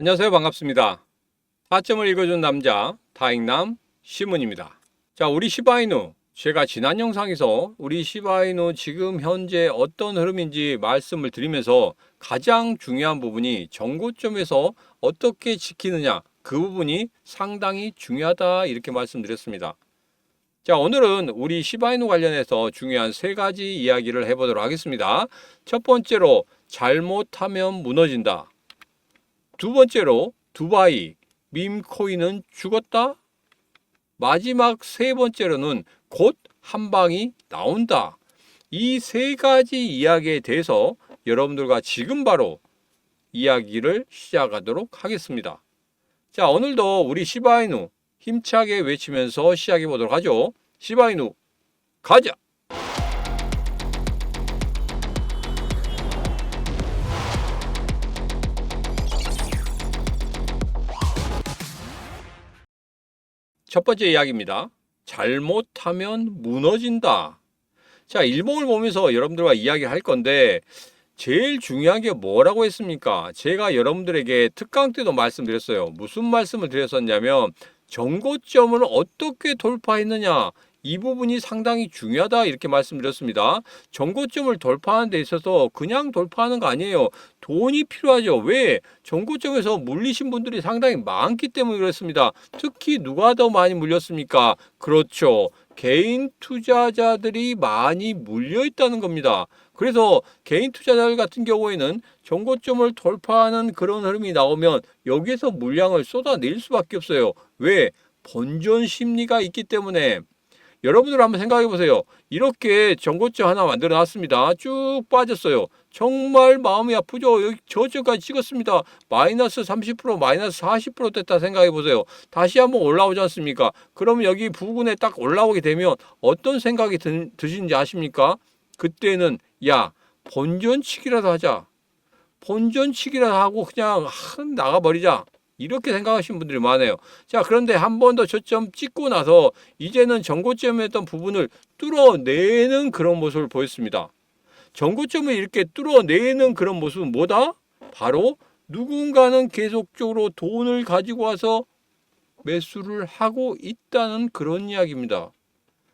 안녕하세요. 반갑습니다. 타점을 읽어준 남자 다익남 시문입니다. 자, 우리 시바이누 제가 지난 영상에서 우리 시바이누 지금 현재 어떤 흐름인지 말씀을 드리면서 가장 중요한 부분이 정고점에서 어떻게 지키느냐 그 부분이 상당히 중요하다 이렇게 말씀드렸습니다. 자, 오늘은 우리 시바이누 관련해서 중요한 세 가지 이야기를 해보도록 하겠습니다. 첫 번째로 잘못하면 무너진다. 두 번째로 두바이 밈코인은 죽었다. 마지막 세 번째로는 곧 한 방이 나온다. 이 세 가지 이야기에 대해서 여러분들과 지금 바로 이야기를 시작하도록 하겠습니다. 자, 오늘도 우리 시바이누 힘차게 외치면서 시작해 보도록 하죠. 시바이누 가자. 첫 번째 이야기입니다. 잘못하면 무너진다. 자, 일봉을 보면서 여러분들과 이야기할 건데, 제일 중요한 게 뭐라고 했습니까? 제가 여러분들에게 특강 때도 말씀드렸어요. 무슨 말씀을 드렸었냐면, 정고점을 어떻게 돌파했느냐. 이 부분이 상당히 중요하다. 이렇게 말씀드렸습니다. 정고점을 돌파하는 데 있어서 그냥 돌파하는 거 아니에요. 돈이 필요하죠. 왜? 정고점에서 물리신 분들이 상당히 많기 때문에 그렇습니다. 특히 누가 더 많이 물렸습니까? 그렇죠. 개인 투자자들이 많이 물려 있다는 겁니다. 그래서 개인 투자자들 같은 경우에는 정고점을 돌파하는 그런 흐름이 나오면 여기에서 물량을 쏟아낼 수밖에 없어요. 왜? 본전 심리가 있기 때문에 여러분들 한번 생각해 보세요. 이렇게 정고점 하나 만들어 놨습니다. 쭉 빠졌어요. 정말 마음이 아프죠. 여기 저점까지 찍었습니다. 마이너스 30% 마이너스 40% 됐다 생각해 보세요. 다시 한번 올라오지 않습니까? 그러면 여기 부근에 딱 올라오게 되면 어떤 생각이 드, 드시는지 아십니까? 그때는 야 본전치기라도 하자. 본전치기라도 하고 그냥 한 나가버리자. 이렇게 생각하시는 분들이 많아요. 자, 그런데 한 번 더 저점 찍고 나서 이제는 정고점이었던 부분을 뚫어내는 그런 모습을 보였습니다. 정고점을 이렇게 뚫어내는 그런 모습은 뭐다? 바로 누군가는 계속적으로 돈을 가지고 와서 매수를 하고 있다는 그런 이야기입니다.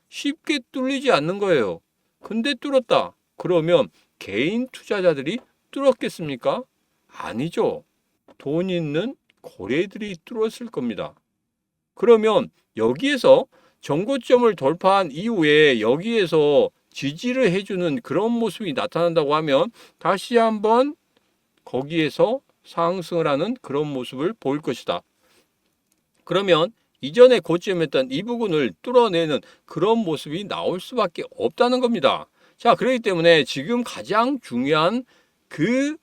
쉽게 뚫리지 않는 거예요. 근데 뚫었다. 그러면 개인 투자자들이 뚫었겠습니까? 아니죠. 돈 있는 고래들이 뚫었을 겁니다. 그러면 여기에서 정고점을 돌파한 이후에 여기에서 지지를 해주는 그런 모습이 나타난다고 하면 다시 한번 거기에서 상승을 하는 그런 모습을 보일 것이다. 그러면 이전에 고점했던 이 부분을 뚫어내는 그런 모습이 나올 수밖에 없다는 겁니다. 자, 그렇기 때문에 지금 가장 중요한 그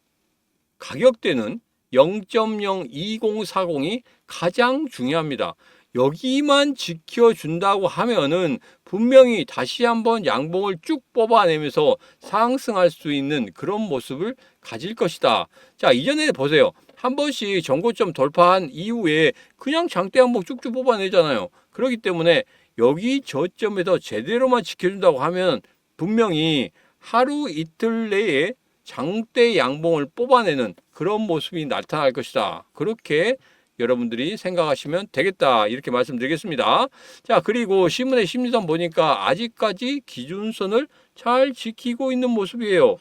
가격대는 0.02040이 가장 중요합니다. 여기만 지켜준다고 하면은 분명히 다시 한번 양봉을 쭉 뽑아내면서 상승할 수 있는 그런 모습을 가질 것이다. 자, 이전에 보세요. 한 번씩 정고점 돌파한 이후에 그냥 장대 한봉 쭉쭉 뽑아내잖아요. 그렇기 때문에 여기 저점에서 제대로만 지켜준다고 하면 분명히 하루 이틀 내에 장대 양봉을 뽑아내는 그런 모습이 나타날 것이다. 그렇게 여러분들이 생각하시면 되겠다. 이렇게 말씀드리겠습니다. 자, 그리고 신문의 심리선 보니까 아직까지 기준선을 잘 지키고 있는 모습이에요.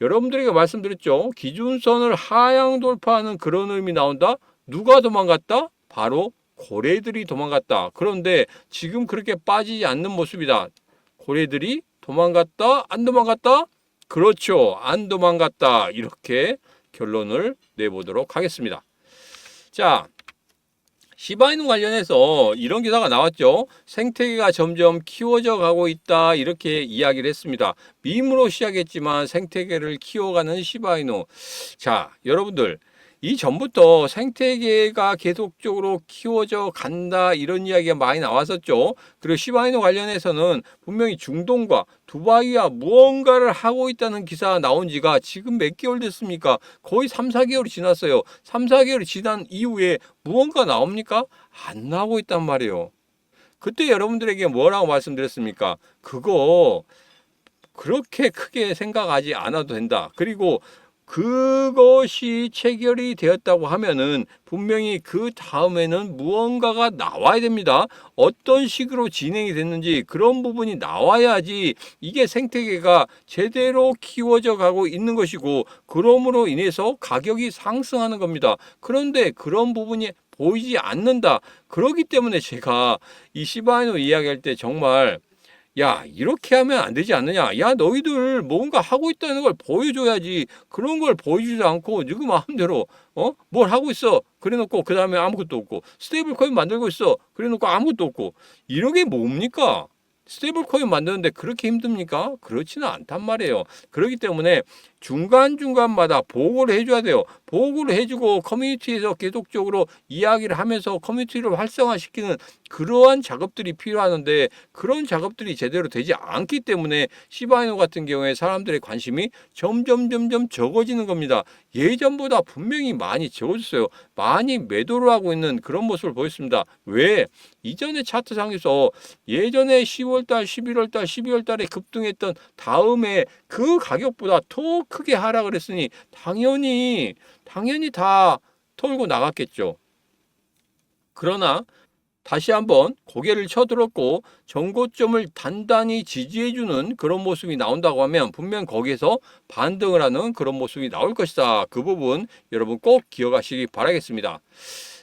여러분들에게 말씀드렸죠. 기준선을 하향 돌파하는 그런 의미 나온다. 누가 도망갔다? 바로 고래들이 도망갔다. 그런데 지금 그렇게 빠지지 않는 모습이다. 고래들이 도망갔다? 안 도망갔다? 그렇죠. 안 도망갔다. 이렇게 결론을 내보도록 하겠습니다. 자, 시바이누 관련해서 이런 기사가 나왔죠. 생태계가 점점 키워져 가고 있다. 이렇게 이야기를 했습니다. 밈으로 시작했지만 생태계를 키워가는 시바이누. 자, 여러분들. 이 전부터 생태계가 계속적으로 키워져 간다 이런 이야기가 많이 나왔었죠. 그리고 시바이누 관련해서는 분명히 중동과 두바이와 무언가를 하고 있다는 기사가 나온 지가 지금 몇 개월 됐습니까? 거의 3, 4개월이 지났어요. 3, 4개월이 지난 이후에 무언가 나옵니까? 안 나오고 있단 말이에요. 그때 여러분들에게 뭐라고 말씀드렸습니까? 그거 그렇게 크게 생각하지 않아도 된다. 그리고 그것이 체결이 되었다고 하면은 분명히 그 다음에는 무언가가 나와야 됩니다. 어떤 식으로 진행이 됐는지 그런 부분이 나와야지 이게 생태계가 제대로 키워져 가고 있는 것이고 그러므로 인해서 가격이 상승하는 겁니다. 그런데 그런 부분이 보이지 않는다. 그렇기 때문에 제가 이 시바이노 이야기할 때 정말 야, 이렇게 하면 안 되지 않느냐? 야, 너희들 뭔가 하고 있다는 걸 보여줘야지. 그런 걸 보여주지도 않고, 누구 마음대로, 어? 뭘 하고 있어. 그래 놓고, 그 다음에 아무것도 없고, 스테이블 코인 만들고 있어. 그래 놓고 아무것도 없고. 이게 뭡니까? 스테이블 코인 만드는데 그렇게 힘듭니까? 그렇지는 않단 말이에요. 그렇기 때문에 중간중간마다 보고를 해줘야 돼요. 보고를 해주고 커뮤니티에서 계속적으로 이야기를 하면서 커뮤니티를 활성화시키는 그러한 작업들이 필요하는데 그런 작업들이 제대로 되지 않기 때문에 시바이노 같은 경우에 사람들의 관심이 점점 점점 적어지는 겁니다. 예전보다 분명히 많이 적어졌어요. 많이 매도를 하고 있는 그런 모습을 보였습니다. 왜? 이전에 차트상에서 예전에 10월달, 11월달, 12월달에 급등했던 다음에 그 가격보다 더 크게 하락을 했으니 당연히 당연히 다 털고 나갔겠죠. 그러나 다시 한번 고개를 쳐들었고 정고점을 단단히 지지해주는 그런 모습이 나온다고 하면 분명 거기에서 반등을 하는 그런 모습이 나올 것이다. 그 부분 여러분 꼭 기억하시기 바라겠습니다.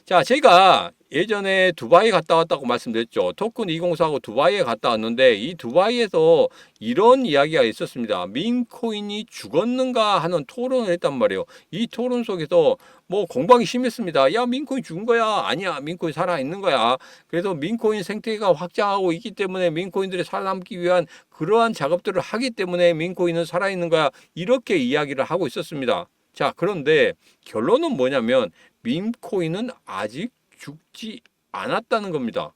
자, 제가 예전에 두바이 갔다 왔다고 말씀드렸죠. 토큰 2045 두바이에 갔다 왔는데 이 두바이에서 이런 이야기가 있었습니다. 민코인이 죽었는가 하는 토론을 했단 말이에요. 이 토론 속에서 뭐 공방이 심했습니다. 야, 민코인 죽은 거야. 아니야. 민코인 살아 있는 거야. 그래서 민코인 생태계가 확장하고 있기 때문에 민코인들이 살아남기 위한 그러한 작업들을 하기 때문에 민코인은 살아 있는 거야. 이렇게 이야기를 하고 있었습니다. 자, 그런데 결론은 뭐냐면 민코인은 아직 죽지 않았다는 겁니다.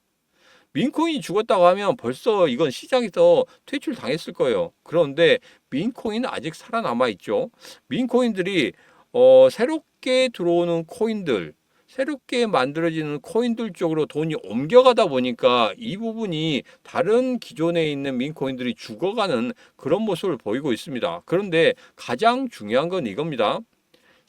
민코인이 죽었다고 하면 벌써 이건 시장에서 퇴출 당했을 거예요. 그런데 민코인은 아직 살아남아 있죠. 민코인들이 어, 새롭게 들어오는 코인들, 새롭게 만들어지는 코인들 쪽으로 돈이 옮겨가다 보니까 이 부분이 다른 기존에 있는 민코인들이 죽어가는 그런 모습을 보이고 있습니다. 그런데 가장 중요한 건 이겁니다.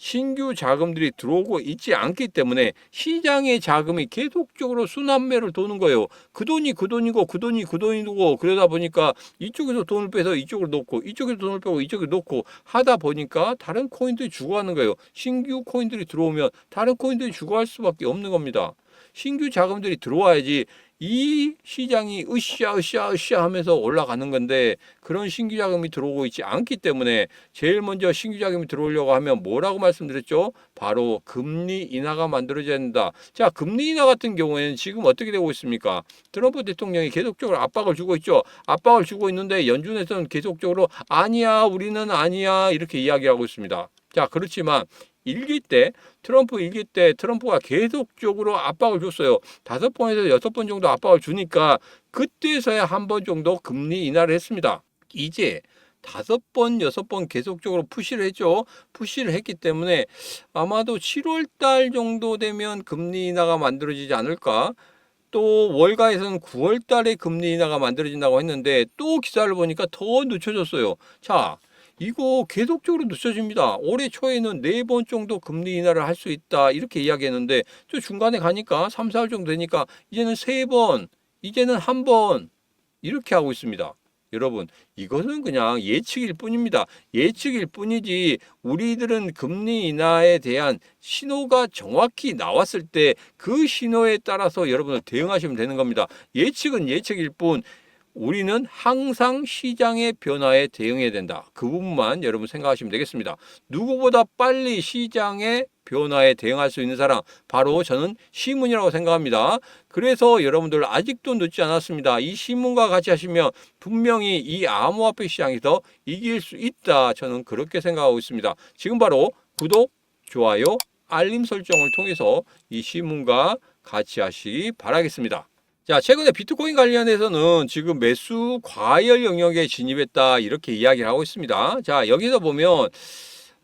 신규 자금들이 들어오고 있지 않기 때문에 시장의 자금이 계속적으로 순환매를 도는 거예요. 그 돈이 그 돈이고 그 돈이 그 돈이고 그러다 보니까 이쪽에서 돈을 빼서 이쪽으로 놓고 이쪽에서 돈을 빼고 이쪽에 놓고 하다 보니까 다른 코인들이 죽어가는 거예요. 신규 코인들이 들어오면 다른 코인들이 죽어갈 수밖에 없는 겁니다. 신규 자금들이 들어와야지 이 시장이 으쌰 으쌰 으쌰 하면서 올라가는 건데 그런 신규 자금이 들어오고 있지 않기 때문에 제일 먼저 신규 자금이 들어오려고 하면 뭐라고 말씀드렸죠? 바로 금리 인하가 만들어져야 된다. 자, 금리 인하 같은 경우에는 지금 어떻게 되고 있습니까? 트럼프 대통령이 계속적으로 압박을 주고 있죠. 압박을 주고 있는데 연준에서는 계속적으로 아니야, 우리는 아니야 이렇게 이야기하고 있습니다. 자, 그렇지만 일기 때 트럼프 일기 때 트럼프가 계속적으로 압박을 줬어요. 다섯 번에서 여섯 번 정도 압박을 주니까 그때서야 한 번 정도 금리 인하를 했습니다. 이제 다섯 번, 여섯 번 계속적으로 푸시를 했죠. 푸시를 했기 때문에 아마도 7월 달 정도 되면 금리 인하가 만들어지지 않을까. 또 월가에서는 9월 달에 금리 인하가 만들어진다고 했는데 또 기사를 보니까 더 늦춰졌어요. 자, 이거 계속적으로 늦춰집니다. 올해 초에는 네 번 정도 금리 인하를 할 수 있다. 이렇게 이야기했는데 또 중간에 가니까 3, 4월 정도 되니까 이제는 세 번, 이제는 한 번 이렇게 하고 있습니다. 여러분, 이것은 그냥 예측일 뿐입니다. 예측일 뿐이지 우리들은 금리 인하에 대한 신호가 정확히 나왔을 때 그 신호에 따라서 여러분을 대응하시면 되는 겁니다. 예측은 예측일 뿐 우리는 항상 시장의 변화에 대응해야 된다. 그 부분만 여러분 생각하시면 되겠습니다. 누구보다 빨리 시장의 변화에 대응할 수 있는 사람 바로 저는 시문이라고 생각합니다. 그래서 여러분들 아직도 늦지 않았습니다. 이 시문과 같이 하시면 분명히 이 암호화폐 시장에서 이길 수 있다. 저는 그렇게 생각하고 있습니다. 지금 바로 구독, 좋아요, 알림 설정을 통해서 이 시문과 같이 하시기 바라겠습니다. 자, 최근에 비트코인 관련해서는 지금 매수 과열 영역에 진입했다 이렇게 이야기를 하고 있습니다. 자, 여기서 보면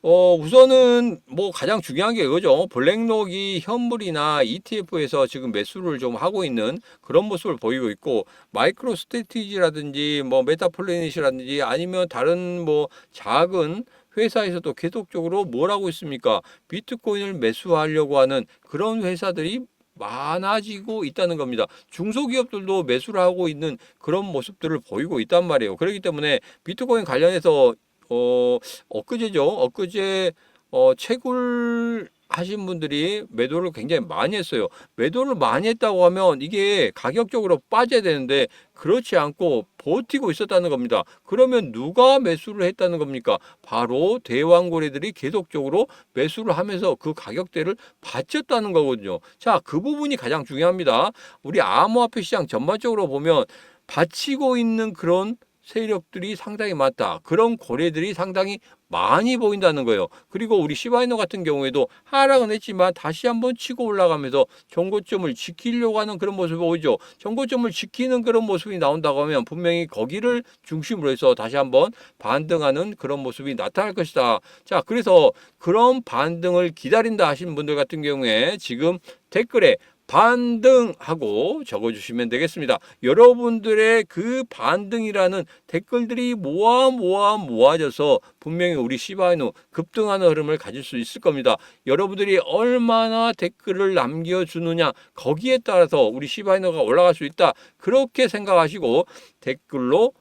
어, 우선은 뭐 가장 중요한 게 이거죠. 블랙록이 현물이나 ETF에서 지금 매수를 좀 하고 있는 그런 모습을 보이고 있고 마이크로 스트레티지라든지 뭐 메타플래닛이라든지 아니면 다른 뭐 작은 회사에서도 계속적으로 뭘 하고 있습니까? 비트코인을 매수하려고 하는 그런 회사들이 많아지고 있다는 겁니다. 중소기업들도 매수를 하고 있는 그런 모습들을 보이고 있단 말이에요. 그렇기 때문에 비트코인 관련해서 어 엊그제죠. 엊그제 어 채굴 하신 분들이 매도를 굉장히 많이 했어요. 매도를 많이 했다고 하면 이게 가격적으로 빠져야 되는데 그렇지 않고 버티고 있었다는 겁니다. 그러면 누가 매수를 했다는 겁니까? 바로 대왕고래들이 계속적으로 매수를 하면서 그 가격대를 받쳤다는 거거든요. 자, 그 부분이 가장 중요합니다. 우리 암호화폐 시장 전반적으로 보면 받치고 있는 그런 세력들이 상당히 많다. 그런 고래들이 상당히 많이 보인다는 거예요. 그리고 우리 시바이노 같은 경우에도 하락은 했지만 다시 한번 치고 올라가면서 정고점을 지키려고 하는 그런 모습이 보이죠. 정고점을 지키는 그런 모습이 나온다고 하면 분명히 거기를 중심으로 해서 다시 한번 반등하는 그런 모습이 나타날 것이다. 자, 그래서 그런 반등을 기다린다 하시는 분들 같은 경우에 지금 댓글에 반등하고 적어주시면 되겠습니다. 여러분들의 그 반등이라는 댓글들이 모아 모아 모아져서 분명히 우리 시바이노 급등하는 흐름을 가질 수 있을 겁니다. 여러분들이 얼마나 댓글을 남겨주느냐 거기에 따라서 우리 시바이노가 올라갈 수 있다. 그렇게 생각하시고 댓글로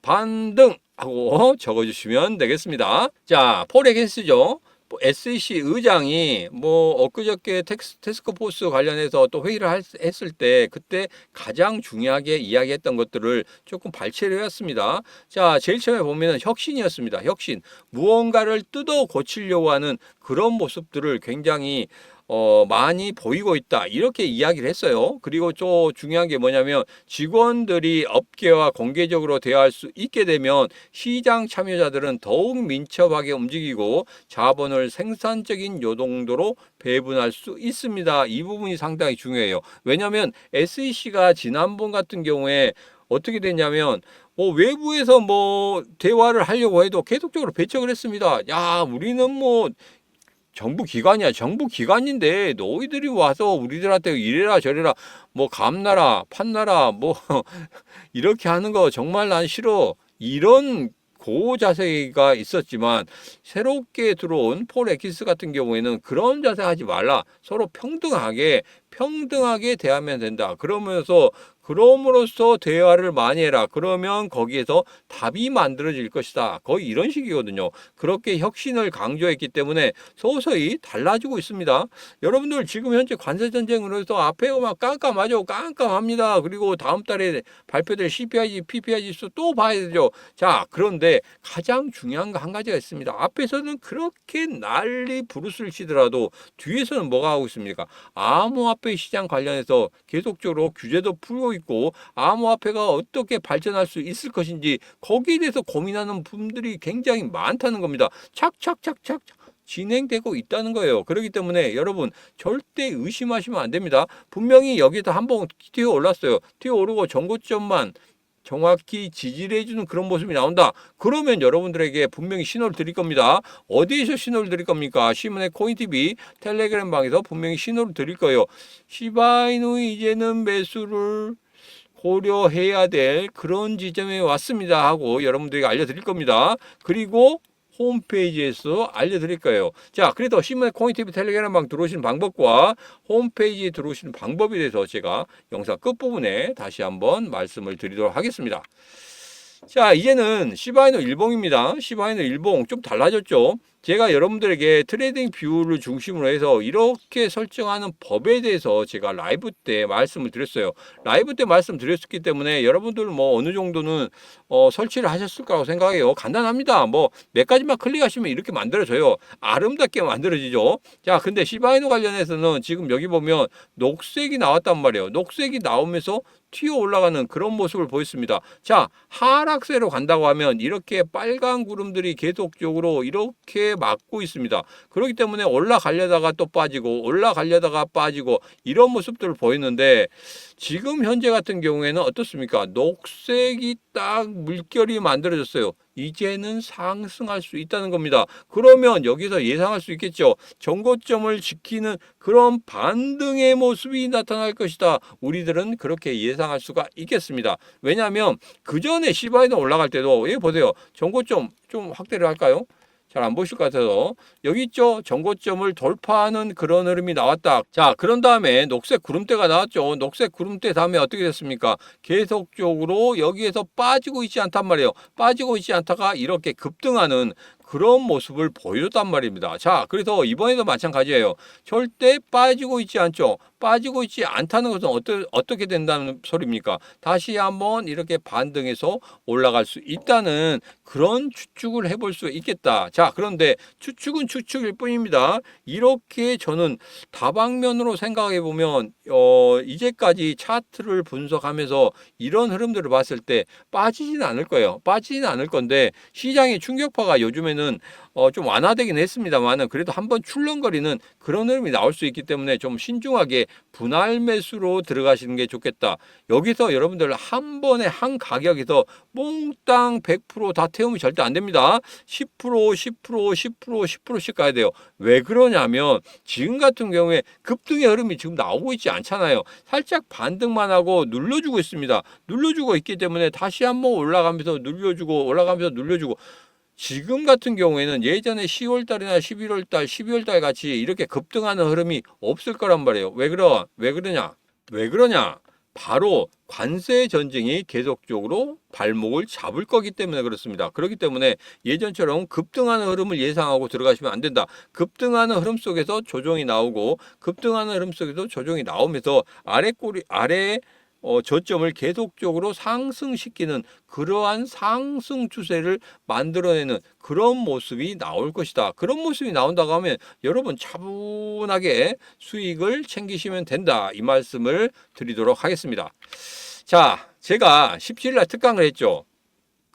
반등 하고 적어주시면 되겠습니다. 자, 포레겐스죠. 뭐 SEC 의장이 뭐 엊그저께 텍스, 테스크포스 관련해서 또 회의를 할- 했을 때 그때 가장 중요하게 이야기했던 것들을 조금 발췌를 해왔습니다. 자, 제일 처음에 보면은 혁신이었습니다. 혁신. 무언가를 뜯어 고치려고 하는 그런 모습들을 굉장히 어, 많이 보이고 있다. 이렇게 이야기를 했어요. 그리고 또 중요한 게 뭐냐면 직원들이 업계와 공개적으로 대화할 수 있게 되면 시장 참여자들은 더욱 민첩하게 움직이고 자본을 생산적인 요동도로 배분할 수 있습니다. 이 부분이 상당히 중요해요. 왜냐하면 SEC가 지난번 같은 경우에 어떻게 됐냐면 뭐 외부에서 뭐 대화를 하려고 해도 계속적으로 배척을 했습니다. 야, 우리는 뭐 정부 기관이야. 정부 기관인데 너희들이 와서 우리들한테 이래라 저래라 뭐 감나라 판나라 뭐 이렇게 하는 거 정말 난 싫어. 이런 고 자세가 있었지만 새롭게 들어온 폴 에키스 같은 경우에는 그런 자세 하지 말라. 서로 평등하게 평등하게 대하면 된다. 그러면서 그럼으로써 대화를 많이 해라. 그러면 거기에서 답이 만들어질 것이다. 거의 이런 식이거든요. 그렇게 혁신을 강조했기 때문에 서서히 달라지고 있습니다. 여러분들 지금 현재 관세 전쟁으로 해서 앞에 막 깜깜하죠. 깜깜합니다. 그리고 다음 달에 발표될 CPI, PPI 지수 또 봐야 되죠. 자, 그런데 가장 중요한 거 한 가지가 있습니다. 앞에서는 그렇게 난리 부르스를 치더라도 뒤에서는 뭐가 하고 있습니까? 암호화폐 시장 관련해서 계속적으로 규제도 풀고 있고 암호화폐가 어떻게 발전할 수 있을 것인지 거기에 대해서 고민하는 분들이 굉장히 많다는 겁니다. 착착착착 진행되고 있다는 거예요. 그렇기 때문에 여러분 절대 의심하시면 안 됩니다. 분명히 여기서 한번 튀어 올랐어요. 튀어 오르고 정고점만 정확히 지지를 해주는 그런 모습이 나온다. 그러면 여러분들에게 분명히 신호를 드릴 겁니다. 어디에서 신호를 드릴 겁니까? 시문의 코인TV 텔레그램 방에서 분명히 신호를 드릴 거예요. 시바이누 이제는 매수를 고려해야 될 그런 지점에 왔습니다 하고 여러분들에게 알려드릴 겁니다. 그리고 홈페이지에서 알려드릴 거예요. 자, 그래도 신문의 코인TV 텔레그램 방 들어오시는 방법과 홈페이지에 들어오시는 방법에 대해서 제가 영상 끝부분에 다시 한번 말씀을 드리도록 하겠습니다. 자, 이제는 시바이노 일봉입니다. 시바이노 일봉 좀 달라졌죠. 제가 여러분들에게 트레이딩 뷰를 중심으로 해서 이렇게 설정하는 법에 대해서 제가 라이브 때 말씀을 드렸어요. 라이브 때 말씀드렸기 때문에 여러분들 뭐 어느 정도는 어, 설치를 하셨을 거라고 생각해요. 간단합니다. 뭐 몇 가지만 클릭하시면 이렇게 만들어져요. 아름답게 만들어지죠. 자, 근데 시바이노 관련해서는 지금 여기 보면 녹색이 나왔단 말이에요. 녹색이 나오면서 튀어 올라가는 그런 모습을 보였습니다. 자, 하락세로 간다고 하면 이렇게 빨간 구름들이 계속적으로 이렇게 막고 있습니다. 그렇기 때문에 올라가려다가 또 빠지고 올라가려다가 빠지고 이런 모습들을 보이는데 지금 현재 같은 경우에는 어떻습니까? 녹색이 딱 물결이 만들어졌어요. 이제는 상승할 수 있다는 겁니다. 그러면 여기서 예상할 수 있겠죠. 정고점을 지키는 그런 반등의 모습이 나타날 것이다. 우리들은 그렇게 예상할 수가 있겠습니다. 왜냐하면 그 전에 시바이는 올라갈 때도 여기 보세요. 정고점 좀 확대를 할까요? 잘 안 보실 것 같아서 여기 있죠 전고점을 돌파하는 그런 흐름이 나왔다 자 그런 다음에 녹색 구름대가 나왔죠 녹색 구름대 다음에 어떻게 됐습니까 계속적으로 여기에서 빠지고 있지 않단 말이에요 빠지고 있지 않다가 이렇게 급등하는 그런 모습을 보여줬단 말입니다. 자, 그래서 이번에도 마찬가지예요. 절대 빠지고 있지 않죠. 빠지고 있지 않다는 것은 어떠, 어떻게 된다는 소리입니까? 다시 한번 이렇게 반등해서 올라갈 수 있다는 그런 추측을 해볼 수 있겠다. 자, 그런데 추측은 추측일 뿐입니다. 이렇게 저는 다방면으로 생각해 보면, 어, 이제까지 차트를 분석하면서 이런 흐름들을 봤을 때 빠지지는 않을 거예요. 빠지지는 않을 건데 시장의 충격파가 요즘에는 어, 좀 완화되긴 했습니다만은 그래도 한번 출렁거리는 그런 흐름이 나올 수 있기 때문에 좀 신중하게 분할 매수로 들어가시는 게 좋겠다. 여기서 여러분들 한 번에 한 가격에서 몽땅 100%다 태우면 절대 안 됩니다. 10%, 10%, 10%, 10%씩 가야 돼요. 왜 그러냐면 지금 같은 경우에 급등의 흐름이 지금 나오고 있지 않잖아요. 살짝 반등만 하고 눌러주고 있습니다. 눌러주고 있기 때문에 다시 한번 올라가면서 눌려주고 올라가면서 눌려주고 지금 같은 경우에는 예전에 10월 달이나 11월 달, 12월 달 같이 이렇게 급등하는 흐름이 없을 거란 말이에요. 왜 그러? 왜 그러냐? 왜 그러냐? 바로 관세 전쟁이 계속적으로 발목을 잡을 거기 때문에 그렇습니다. 그렇기 때문에 예전처럼 급등하는 흐름을 예상하고 들어가시면 안 된다. 급등하는 흐름 속에서 조정이 나오고 급등하는 흐름 속에서 조정이 나오면서 아래 꼬리 아래 어, 저점을 계속적으로 상승시키는 그러한 상승 추세를 만들어내는 그런 모습이 나올 것이다. 그런 모습이 나온다고 하면 여러분 차분하게 수익을 챙기시면 된다. 이 말씀을 드리도록 하겠습니다. 자, 제가 17일 날 특강을 했죠.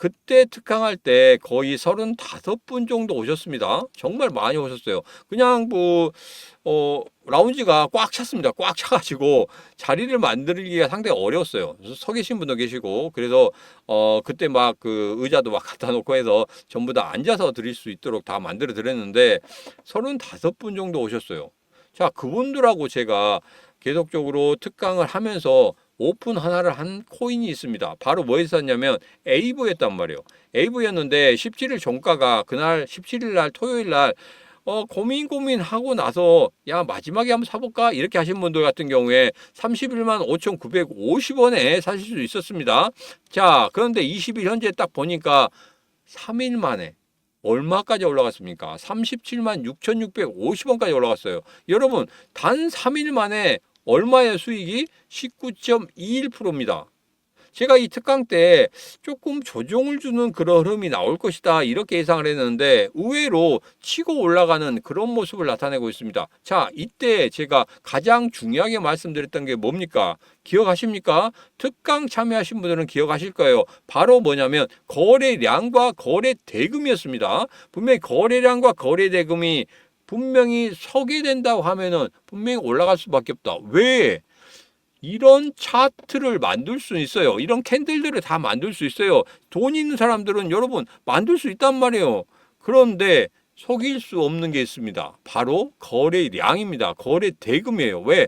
그때 특강할 때 거의 35분 정도 오셨습니다. 정말 많이 오셨어요. 그냥 뭐, 어, 라운지가 꽉 찼습니다. 꽉 차가지고 자리를 만들기가 상당히 어려웠어요. 서 계신 분도 계시고, 그래서, 어, 그때 막 그 의자도 막 갖다 놓고 해서 전부 다 앉아서 드릴 수 있도록 다 만들어 드렸는데, 35분 정도 오셨어요. 자, 그분들하고 제가 계속적으로 특강을 하면서 오픈 하나를 한 코인이 있습니다. 바로 뭐 있었냐면 에이브였단 말이에요. 에이브였는데 17일 종가가 그날 17일 날 토요일 날 어, 고민 고민하고 나서 야 마지막에 한번 사볼까 이렇게 하신 분들 같은 경우에 31만 5,950원에 사실 수 있었습니다. 자 그런데 20일 현재 딱 보니까 3일 만에 얼마까지 올라갔습니까? 37만 6,650원까지 올라갔어요. 여러분 단 3일 만에 얼마의 수익이 19.21%입니다. 제가 이 특강 때 조금 조정을 주는 그런 흐름이 나올 것이다 이렇게 예상을 했는데 의외로 치고 올라가는 그런 모습을 나타내고 있습니다. 자 이때 제가 가장 중요하게 말씀드렸던 게 뭡니까? 기억하십니까? 특강 참여하신 분들은 기억하실 거예요. 바로 뭐냐면 거래량과 거래 대금이었습니다. 분명히 거래량과 거래 대금이 분명히 서게 된다고 하면은 분명히 올라갈 수밖에 없다. 왜? 이런 차트를 만들 수 있어요. 이런 캔들들을 다 만들 수 있어요. 돈 있는 사람들은 여러분 만들 수 있단 말이에요. 그런데 속일 수 없는 게 있습니다. 바로 거래량입니다. 거래 대금이에요. 왜?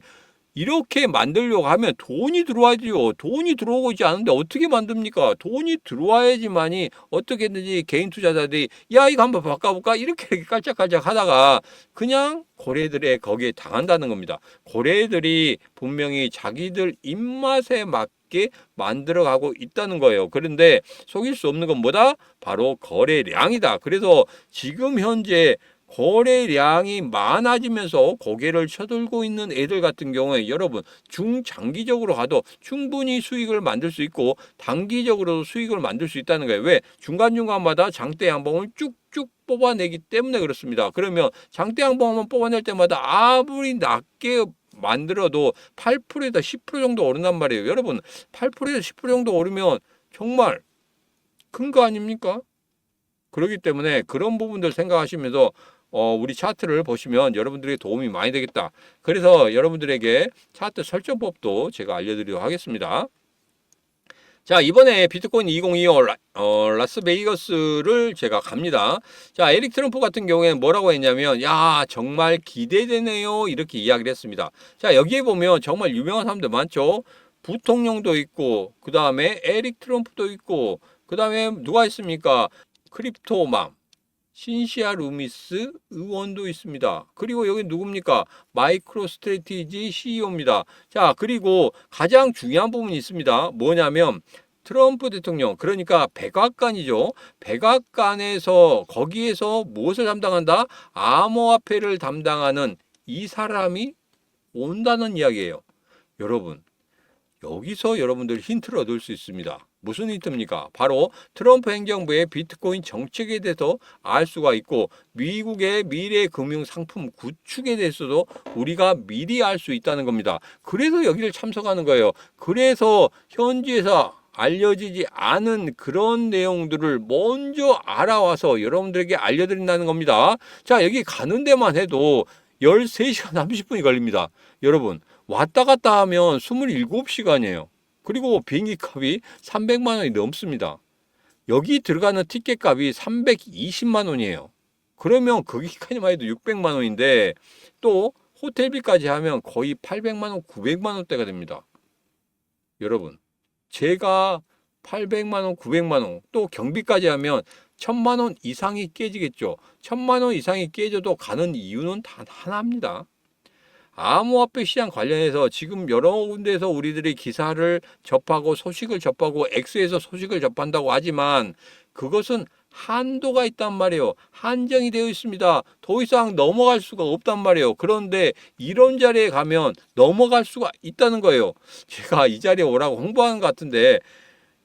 이렇게 만들려고 하면 돈이 들어와야죠. 돈이 들어오고 있지 않은데 어떻게 만듭니까? 돈이 들어와야지만이 어떻게든지 개인 투자자들이 야 이거 한번 바꿔볼까 이렇게 이렇게 깔짝깔짝 하다가 그냥 고래들의 거기에 당한다는 겁니다. 고래들이 분명히 자기들 입맛에 맞게 만들어가고 있다는 거예요. 그런데 속일 수 없는 건 뭐다? 바로 거래량이다. 그래서 지금 현재 거래량이 많아지면서 고개를 쳐들고 있는 애들 같은 경우에 여러분 중장기적으로 가도 충분히 수익을 만들 수 있고 단기적으로도 수익을 만들 수 있다는 거예요. 왜? 중간중간마다 장대 양봉을 쭉쭉 뽑아내기 때문에 그렇습니다. 그러면 장대 양봉 한번 뽑아낼 때마다 아무리 낮게 만들어도 8%에다 10% 정도 오른단 말이에요. 여러분 8%에다 10% 정도 오르면 정말 큰 거 아닙니까? 그렇기 때문에 그런 부분들 생각하시면서 어, 우리 차트를 보시면 여러분들에게 도움이 많이 되겠다. 그래서 여러분들에게 차트 설정법도 제가 알려드리도록 하겠습니다. 자, 이번에 비트코인 2025 라, 어, 라스베이거스를 제가 갑니다. 자, 에릭 트럼프 같은 경우에는 뭐라고 했냐면, 야, 정말 기대되네요. 이렇게 이야기를 했습니다. 자, 여기에 보면 정말 유명한 사람들 많죠? 부통령도 있고, 그 다음에 에릭 트럼프도 있고, 그 다음에 누가 있습니까? 크립토맘. 신시아 루미스 의원도 있습니다. 그리고 여기 누굽니까? 마이크로 스트레티지 CEO입니다. 자, 그리고 가장 중요한 부분이 있습니다. 뭐냐면 트럼프 대통령, 그러니까 백악관이죠. 백악관에서 거기에서 무엇을 담당한다? 암호화폐를 담당하는 이 사람이 온다는 이야기예요. 여러분, 여기서 여러분들 힌트를 얻을 수 있습니다. 무슨 힌트입니까? 바로 트럼프 행정부의 비트코인 정책에 대해서 알 수가 있고 미국의 미래 금융 상품 구축에 대해서도 우리가 미리 알 수 있다는 겁니다. 그래서 여기를 참석하는 거예요. 그래서 현지에서 알려지지 않은 그런 내용들을 먼저 알아와서 여러분들에게 알려드린다는 겁니다. 자, 여기 가는 데만 해도 13시간 30분이 걸립니다. 여러분, 왔다 갔다 하면 27시간이에요. 그리고 비행기 값이 300만 원이 넘습니다. 여기 들어가는 티켓 값이 320만 원이에요. 그러면 거기까지만 해도 600만 원인데 또 호텔비까지 하면 거의 800만 원, 900만 원대가 됩니다. 여러분, 제가 800만 원, 900만 원, 또 경비까지 하면 1000만 원 이상이 깨지겠죠. 1000만 원 이상이 깨져도 가는 이유는 단 하나입니다. 암호화폐 시장 관련해서 지금 여러 군데에서 우리들이 기사를 접하고 소식을 접하고 X에서 소식을 접한다고 하지만 그것은 한도가 있단 말이에요. 한정이 되어 있습니다. 더 이상 넘어갈 수가 없단 말이에요. 그런데 이런 자리에 가면 넘어갈 수가 있다는 거예요. 제가 이 자리에 오라고 홍보하는 것 같은데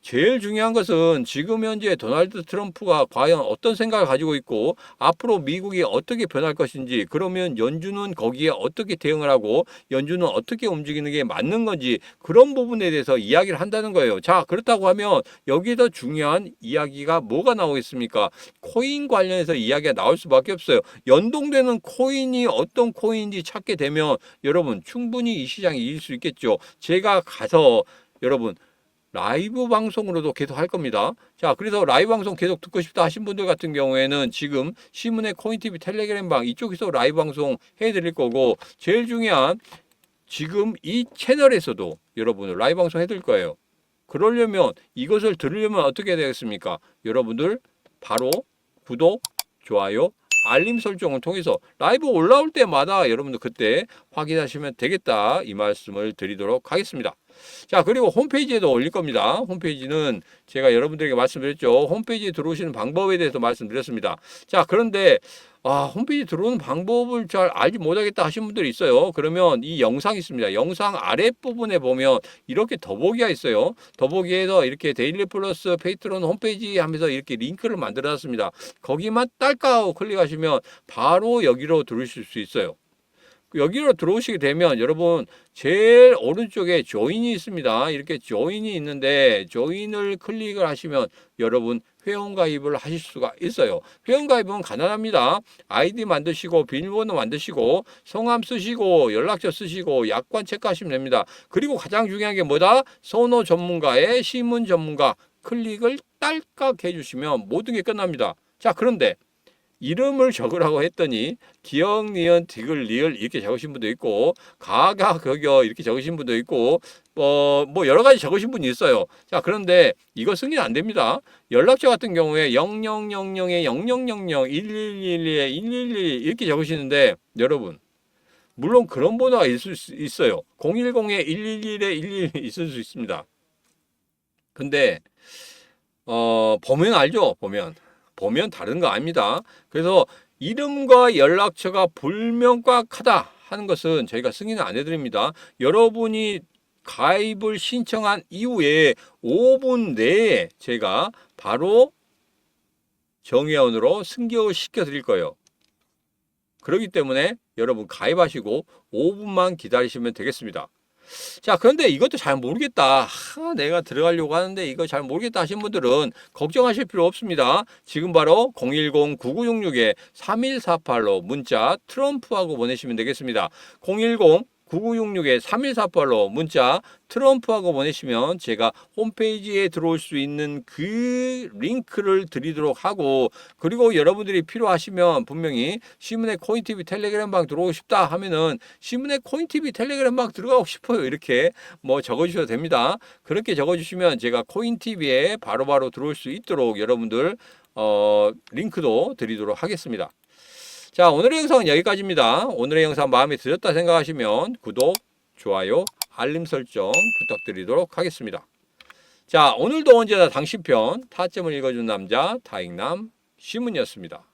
제일 중요한 것은 지금 현재 도널드 트럼프가 과연 어떤 생각을 가지고 있고 앞으로 미국이 어떻게 변할 것인지 그러면 연준은 거기에 어떻게 대응을 하고 연준은 어떻게 움직이는 게 맞는 건지 그런 부분에 대해서 이야기를 한다는 거예요. 자, 그렇다고 하면 여기서 중요한 이야기가 뭐가 나오겠습니까? 코인 관련해서 이야기가 나올 수밖에 없어요. 연동되는 코인이 어떤 코인인지 찾게 되면 여러분 충분히 이 시장이 이길 수 있겠죠. 제가 가서 여러분 라이브 방송으로도 계속 할 겁니다. 자, 그래서 라이브 방송 계속 듣고 싶다 하신 분들 같은 경우에는 지금 신문의 코인TV 텔레그램 방 이쪽에서 라이브 방송 해드릴 거고 제일 중요한 지금 이 채널에서도 여러분들 라이브 방송 해드릴 거예요. 그러려면 이것을 들으려면 어떻게 되겠습니까? 여러분들 바로 구독, 좋아요, 알림 설정을 통해서 라이브 올라올 때마다 여러분들 그때 확인하시면 되겠다 이 말씀을 드리도록 하겠습니다. 자 그리고 홈페이지에도 올릴 겁니다. 홈페이지는 제가 여러분들에게 말씀드렸죠. 홈페이지에 들어오시는 방법에 대해서 말씀드렸습니다. 자 그런데 아, 홈페이지 들어오는 방법을 잘 알지 못하겠다 하신 분들이 있어요. 그러면 이 영상이 있습니다. 영상 아랫부분에 보면 이렇게 더보기가 있어요. 더보기에서 이렇게 데일리 플러스 페이트론 홈페이지 하면서 이렇게 링크를 만들어 놨습니다. 거기만 딸까 클릭하시면 바로 여기로 들어오실 수 있어요. 여기로 들어오시게 되면 여러분 제일 오른쪽에 조인이 있습니다. 이렇게 조인이 있는데 조인을 클릭을 하시면 여러분 회원 가입을 하실 수가 있어요. 회원 가입은 간단합니다. 아이디 만드시고 비밀번호 만드시고 성함 쓰시고 연락처 쓰시고 약관 체크하시면 됩니다. 그리고 가장 중요한 게 뭐다? 선호 전문가의 신문 전문가 클릭을 딸깍 해주시면 모든 게 끝납니다. 자 그런데 이름을 적으라고 했더니 기억, 니은, 디귿, 리을 이렇게 적으신 분도 있고 가가, 거겨 이렇게 적으신 분도 있고 어, 뭐 여러 가지 적으신 분이 있어요. 자, 그런데 이거 승인 안 됩니다. 연락처 같은 경우에 0000에 0000, 1111에 111 이렇게 적으시는데 여러분 물론 그런 번호가 있을 수 있어요. 010에 111에 111 있을 수 있습니다. 근데 어, 보면 알죠? 보면. 보면 다른 거 아닙니다. 그래서 이름과 연락처가 불명확하다 하는 것은 저희가 승인을 안 해드립니다. 여러분이 가입을 신청한 이후에 5분 내에 제가 바로 정회원으로 승격을 시켜드릴 거예요. 그렇기 때문에 여러분 가입하시고 5분만 기다리시면 되겠습니다. 자, 그런데 이것도 잘 모르겠다. 하, 내가 들어가려고 하는데 이거 잘 모르겠다 하신 분들은 걱정하실 필요 없습니다. 지금 바로 010-9966-3148로 문자 트럼프하고 보내시면 되겠습니다. 010 9966에 3148로 문자 트럼프하고 보내시면 제가 홈페이지에 들어올 수 있는 그 링크를 드리도록 하고 그리고 여러분들이 필요하시면 분명히 신문의 코인TV 텔레그램 방 들어오고 싶다 하면은 신문의 코인TV 텔레그램 방 들어가고 싶어요 이렇게 뭐 적어주셔도 됩니다 그렇게 적어주시면 제가 코인TV에 바로바로 들어올 수 있도록 여러분들 어, 링크도 드리도록 하겠습니다. 자, 오늘의 영상은 여기까지입니다. 오늘의 영상 마음에 드셨다 생각하시면 구독, 좋아요, 알림 설정 부탁드리도록 하겠습니다. 자, 오늘도 언제나 당신 편 타점을 읽어준 남자 다익남 시문이었습니다.